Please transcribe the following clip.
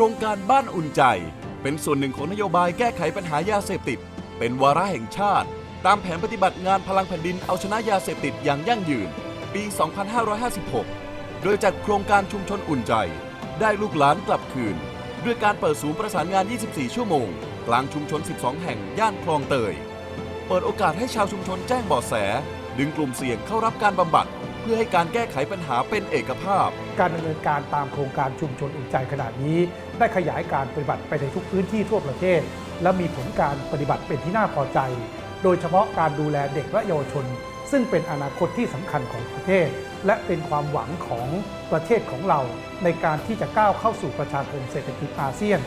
ครงการบ้านอุ่นใจ เป็นส่วนหนึ่งของนโยบายแก้ไขปัญหายาเสพติด เป็นวาระแห่งชาติ ตามแผนปฏิบัติงานพลังแผ่นดินเอาชนะยาเสพติดอย่างยั่งยืน ปี 2556 โดยจัดโครงการชุมชนอุ่นใจ ได้ลูกหลานกลับคืน ด้วยการเปิดศูนย์ประสานงาน 24 ชั่วโมง กลางชุมชน 12 แห่งย่านคลองเตย เปิดโอกาสให้ชาวชุมชนแจ้งเบาะแส ดึงกลุ่มเสี่ยงเข้ารับการบำบัด พื่อให้การแก้ไขปัญหาเป็นเอกภาพ การดำเนินการตามโครงการชุมชนอุ่นใจขนาดนี้ ได้ขยายการปฏิบัติไปในทุกพื้นที่ทั่วประเทศ และมีผลการปฏิบัติเป็นที่น่าพอใจ โดยเฉพาะการดูแลเด็กและเยาวชน ซึ่งเป็นอนาคตที่สำคัญของประเทศ และเป็นความหวังของประเทศของเรา ในการที่จะก้าวเข้าสู่ประชาคมเศรษฐกิจอาเซียน